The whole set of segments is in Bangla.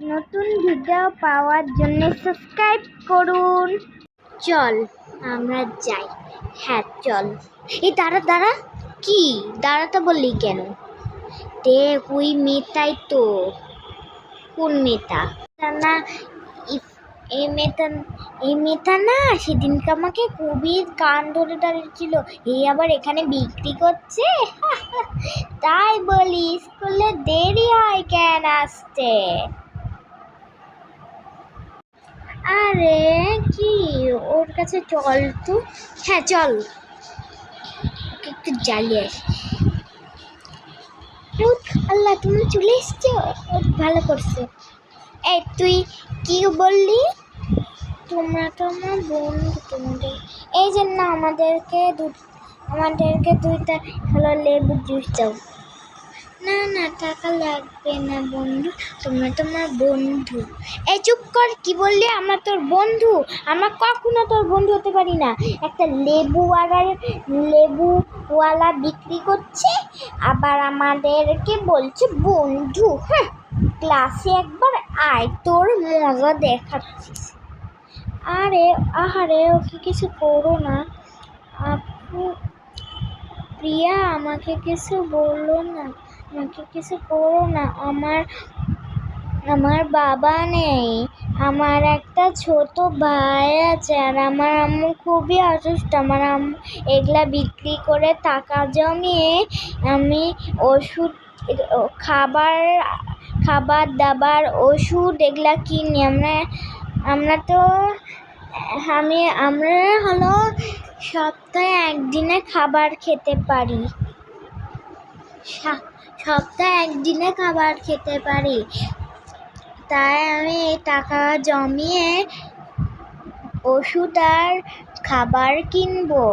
নতুন ভিডিও পাওয়ার জন্য সাবস্ক্রাইব করুন। চল, আমরা যাই। হ্যাঁ চল। এই দাঁড়া দাঁড়া। কি? দাঁড়াতে বললি কেন? দেখ, ওই মেয়েটাই তো। কোন মেয়েটা? তা না এই মেয়েটা এই মেয়েটা না সেদিনকে আমাকে খুবই কান ধরে দাঁড়িয়েছিল এই আবার এখানে বিক্রি করছে? তাই বলি, স্কুলে দেরি হয় কেন আসতে? আরে কি? ওর কাছে চল তো। হ্যাঁ চল। ওকে একটু জ্বালিয়ে আসি। আল্লাহ, তুমি চলে এসছো? ভালো করছ। এই, তুই কি বললি? তোমরা তো আমার বন্ধু, তোমাদের। এই যে না আমাদেরকে দু আমাদেরকে দুইটা হলো লেবু জুস দাও। না না, টাকা লাগবে না বন্ধু, তোমরা তোমার বন্ধু। এই চুপ কর, কি বললি? আমার তোর বন্ধু। আমার কখনো তোর বন্ধু হতে পারি না। একটা লেবুওয়ালার, লেবুওয়ালা বিক্রি করছে, আবার আমাদেরকে বলছে বন্ধু হ্যাঁ ক্লাসে একবার আয়, তোর মজা দেখাচ্ছিস আরে, আহারে ওকে কিছু করো না। আপু, প্রিয়া আমাকে কিছু বলল না। আমাকে কিছু করো না, আমার আমার বাবা নেই, আমার একটা ছোট ভাই আছে আর আমার আম্মু খুবই অসুস্থ, আমার আম্মু এগুলা বিক্রি করে টাকা জমিয়ে আমি ওষুধ, খাবার খাবার দাবার, ওষুধ এগুলা কিনি, আমরা আমরা তো, আমি, আমরা হলো সপ্তাহে একদিনে খাবার খেতে পারি। সপ্তাহে একদিনে খাবার খেতে পারি। তাই আমি টাকা জমিয়ে ওষুধ আর খাবার কিনবো।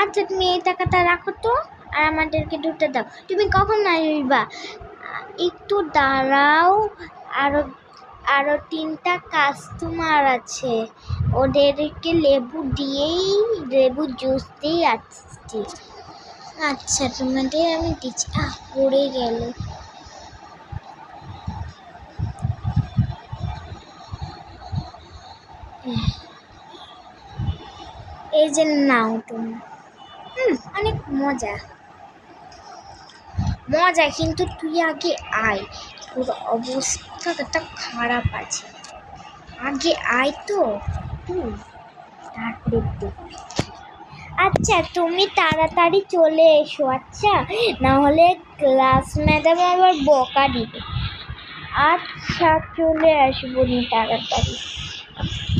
আচ্ছা তুমি এই টাকাটা রাখো তো, আর আমাদেরকে দুটো দাও। তুমি কখন আসবা? একটু দাঁড়াও, আরও আরও তিনটা কাস্টমার আছে। ওদেরকে লেবু দিয়েই লেবু জুস দিয়েই আসছি। আচ্ছা তোমাদের আমি দিচ্ছি। আহ, পড়ে গেল। এই যে নাও তুমি। হুম, অনেক মজা। মজা, কিন্তু তুই আগে আয়। তোর অবস্থাটা খারাপ আছে। আগে আয় তো। তুই তারপরে দেখবি। আচ্ছা তুমি তাড়াতাড়ি চলে এসো আচ্ছা? না হলে ক্লাস ম্যাডাম আবার বকা দিবে। আচ্ছা চলে আসব নি তাড়াতাড়ি।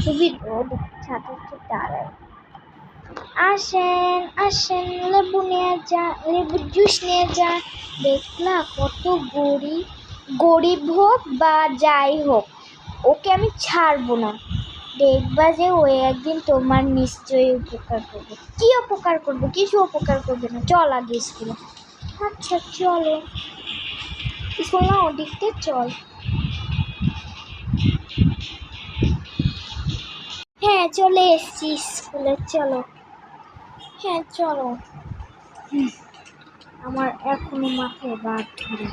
খুবই রোদ ছাত্রকে দাঁড়ায় আসেন আসেন, লেবু নিয়ে যা, লেবু জুস নিয়ে যা। দেখলা কত গরিব গরিব হোক বা যাই হোক, ওকে আমি ছাড়বো না। দেখবা যে ওই একদিন তোমার নিশ্চয়ই উপকার করবে। কি উপকার করবে? কিছু উপকার করবে না। চল আগে স্কুলে আচ্ছা চলো। স্কুল না ওদিক দিয়ে চল। হ্যাঁ চলে এসছি স্কুলে চলো। হ্যাঁ চলো। আমার এখনও মাথায় বাদ ধরে।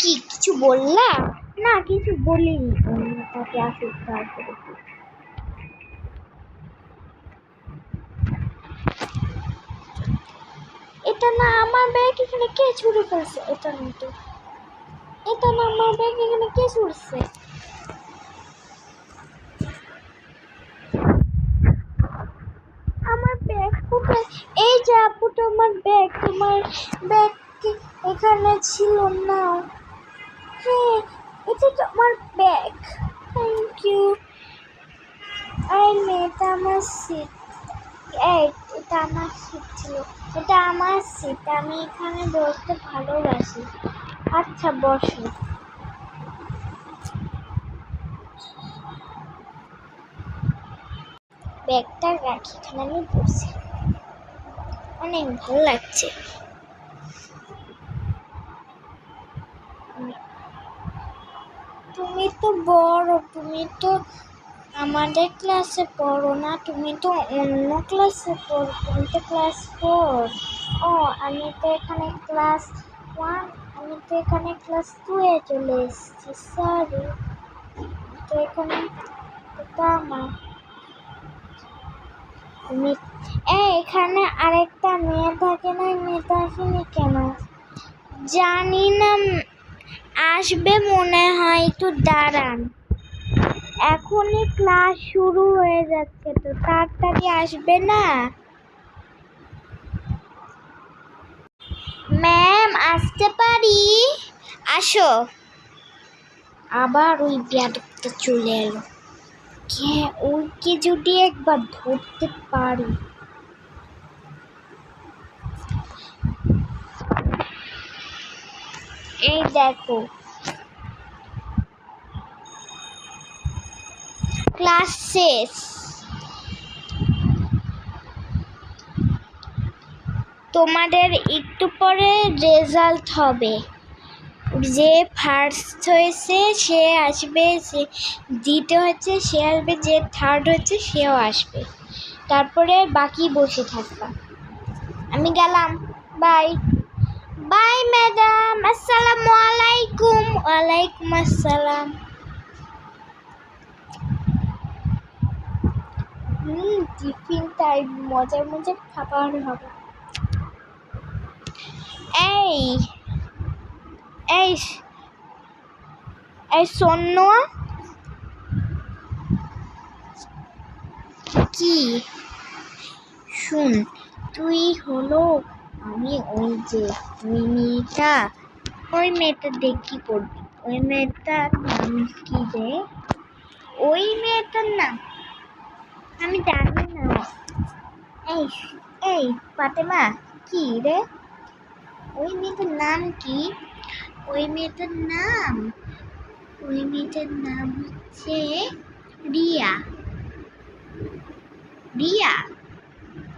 কি, কিছু বললা? না, কিছু বলিনি। তাকে আসুক তারপরে এটা না আমার ব্যাগ এখানে কে ছুড়ে ফেলছে এটা না এটা না আমার ব্যাগ এখানে কে ছুড়ছে আমার ব্যাগ কোথায়? এই যে আপু, তোমার ব্যাগ তোমার ব্যাগ এখানে ছিল না? হ্যাঁ এটা তো আমার ব্যাগ। থ্যাংক ইউ এই মেয়েটা আমার সিট এটা আমার সিট ছিল। এটা আমার সিট আমি এখানে ভালোবাসি। আচ্ছা বসো। ব্যাগটা রাখি, এখানে আমি বসি। অনেক ভালো লাগছে। তুমি তো বড়, তুমি তো আমাদের ক্লাসে পড়ো না, তুমি তো অন্য ক্লাসে পড়ো, তুমি তো ক্লাস ফোর ও, আমি তো এখানে ক্লাস ওয়ান আমি তো এখানে ক্লাস টুয়ে চলে এসেছি সরি তো এখানে এটা আমার। আমি, এ, এখানে আরেকটা মেয়ে থাকে না মেয়েটা আসেনি কেন? জানি না, আসবে মনে হয়, একটু দাঁড়ান। এখনই ক্লাস শুরু হয়ে যাচ্ছে তো, তাড়াতাড়ি আসবে না? ম্যাম আসতে পারি? আসো। আবার ওই বিয়াদকটা চলে এলো। কে, ওইকে যদি একবার ধরতে পারি। এই দেখো ক্লাস শেষ তোমাদের একটু পরে রেজাল্ট হবে। যে ফার্স্ট হয়েছে, সে আসবে, সে দ্বিতীয় হচ্ছে সে আসবে, যে থার্ড হচ্ছে সেও আসবে। তারপরে বাকি বসে থাকবা। আমি গেলাম। বাই বাই ম্যাডাম আসসালামু আলাইকুম ওয়ালাইকুম আসসালাম হুম, টিফিন টাইম মজার মজার খাবার হবে। এই এই এই শোন কি? শুন, তুই হলো, আমি ওই যে ওই মেয়েটা ওই মেয়েটা দেখি করবি? ওই মেয়েটার নাম কি রে? ওই মেয়েটার নাম আমি জানি না। এই এই, ফাতেমা, কি রে? ওই মেয়েটার নাম কি? ওই মেয়েটার নাম, ওই মেয়েটার নাম হচ্ছে রিয়া। রিয়া?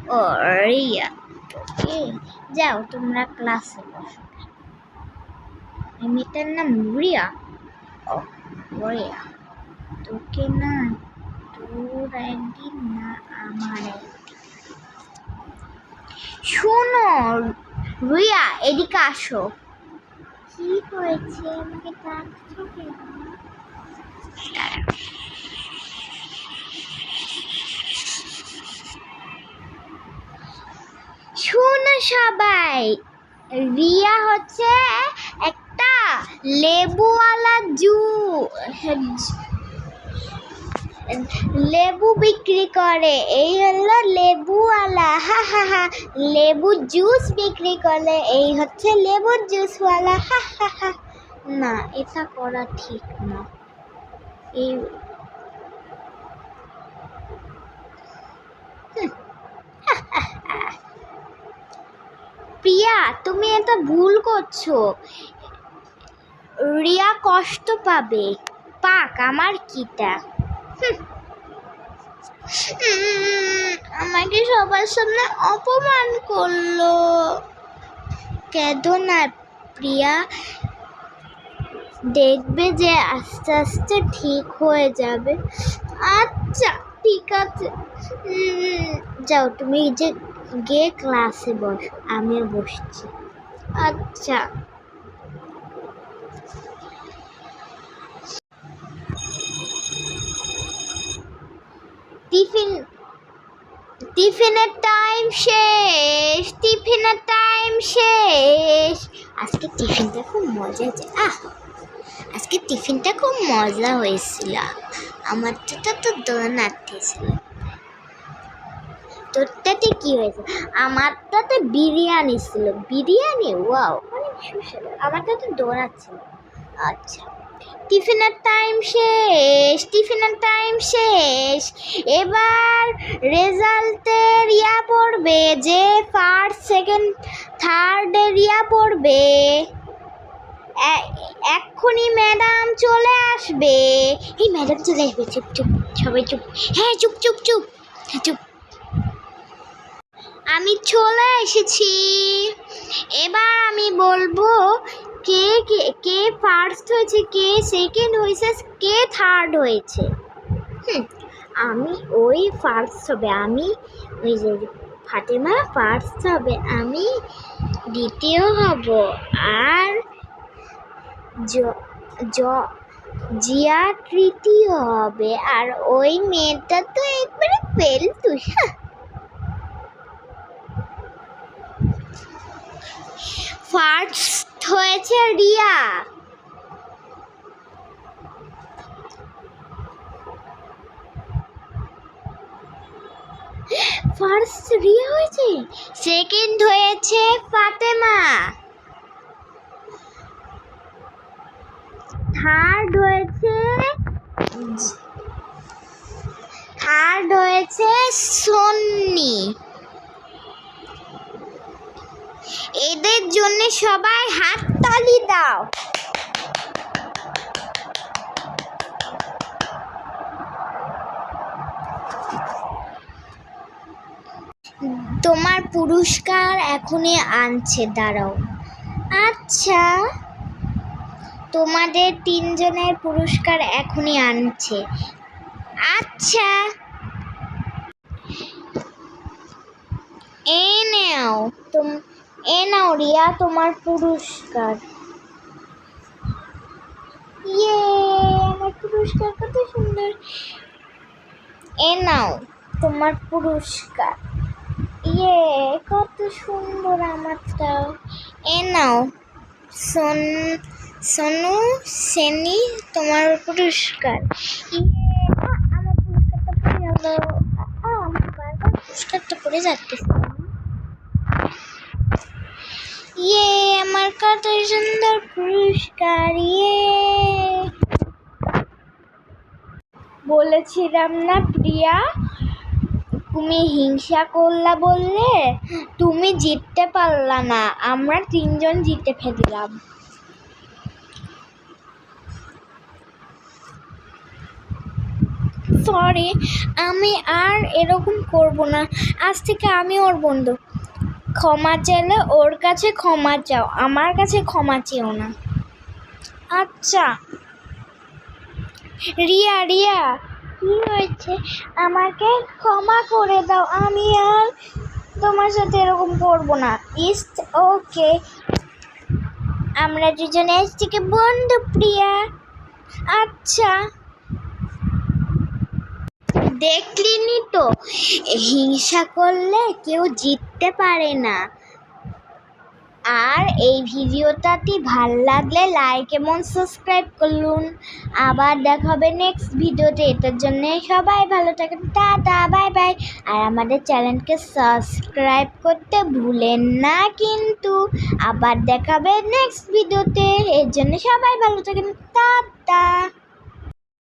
ও, রিয়া। ওকে, যাও, তোমরা ক্লাসে বসো। ওই মেয়েটার নাম রিয়া? ও, রিয়া। তোকে না তোর একদিন না আমার একদিন শোনো রিয়া এদিকে আসো। কি হয়েছে? আমাকে ডাকছো কেন? শোনো সবাই রিয়া হচ্ছে একটা লেবুওয়ালা জু লেবু বিক্রি করে। এই হলো লেবুওয়ালা। হা হা হা। লেবু জুস বিক্রি করে। এই হচ্ছে লেবুর জুসওয়ালা হা হা হা। না, এটা করা ঠিক না। এই। প্রিয়া, তুমি এটা ভুল করছ। রিয়া কষ্ট পাবে। পাক, আমার কিটা। আমাকে সবার সামনে অপমান করল। কেঁদো না প্রিয়া দেখবে যে আস্তে আস্তে ঠিক হয়ে যাবে। আচ্ছা ঠিক আছে। যাও, তুমি যে গিয়ে ক্লাসে বসো, আমিও বসছি। আচ্ছা। টিফিন, টিফিনের টাইম শেষ, টিফিনের টাইম শেষ। আজকে টিফিনটা খুব মজা যে, আহ! আজকে টিফিনটা খুব মজা হয়েছিল। আমার তো তো দোনাতে ছিল। তোরটাতে কি হয়েছে? আমারটাতে বিরিয়ানি ছিল। বিরিয়ানি? ওয়াও! অনেক সুস্বাদু। আমারটাতে ডোনাট ছিল। আচ্ছা। টিফিনের টাইম শেষ টিফিনের টাইম শেষ। এবার রেজাল্টের ইয়া পড়বে, যে ফার্স্ট সেকেন্ড থার্ডের ইয়া পড়বে। এক্ষুনি ম্যাডাম চলে আসবে। এই ম্যাডাম চলে আসবে, চুপ চুপ, সবাই চুপ। হ্যাঁ চুপ চুপ চুপ হ্যাঁ চুপ। আমি চলে এসেছি। এবার আমি বলব কে কে কে ফার্স্ট হয়েছে, কে সেকেন্ড হয়েছে, কে থার্ড হয়েছে? হুম, আমি ওই ফার্স্ট হবে, আমি ওই যে ফাতেমা ফার্স্ট হবে, আমি দ্বিতীয় হব আর জিয়া তৃতীয় হবে আর ওই মেয়েটা তো একবারে ফেলতুস হ্যাঁ। ফার্স্ট হয়েছে রিয়া। ফার্স্ট রিয়া হয়েছে? সেকেন্ড হয়েছে ফাতেমা। থার্ড হয়েছে থার্ড হয়েছে সন্নি জন্য সবাই হাততালি দাও। তোমার পুরস্কার এখনই আনছে, দাঁড়াও। আচ্ছা তোমাদের তিনজনের পুরস্কার এখনই আনছে। আচ্ছা এ নাও। তুম এ নাও রিয়া, তোমার পুরস্কার। ইয়ে আমার পুরস্কার কত সুন্দর। এ নাও, তোমার পুরস্কার। ইয়ে কত সুন্দর আমারটা। এ নাও, সোন, সোনু তোমার পুরস্কার। ইয়ে আমার পুরস্কারটা পড়ে গেল। আমার বারবার পুরস্কারটা পড়ে যাচ্ছে। ইয়ে আমার কত সুন্দর পুরস্কার ইয়ে বলেছিলাম না প্রিয়া? তুমি হিংসা করলা বললে? তুমি জিততে পারলা না, আমরা তিনজন জিতে ফেললাম। সরি আমি আর এরকম করব না। আজ থেকে আমি ওর বন্ধু। ক্ষমা চাইলে ওর কাছে ক্ষমা চাও, আমার কাছে ক্ষমা চেও না। আচ্ছা। রিয়া রিয়া, কি হয়েছে? আমাকে ক্ষমা করে দাও, আমি আর তোমার সাথে এরকম করব না। ইস ওকে। আমরা দুজনে থেকে বন্ধু, প্রিয়া। আচ্ছা। দেখলিনি তো, হিংসা করলে কেউ জিততে পারে না। আর এই ভিডিওটাটি ভালো লাগলে লাইক এবং সাবস্ক্রাইব করুন আবার দেখা হবে নেক্সট ভিডিওতে। এটার জন্য সবাই ভালো থাকেন। টাটা বাই বাই আর আমাদের চ্যানেলকে সাবস্ক্রাইব করতে ভুলেন না কিন্তু। আবার দেখাবে নেক্সট ভিডিওতে। এর জন্য সবাই ভালো থাকেন। টাটা।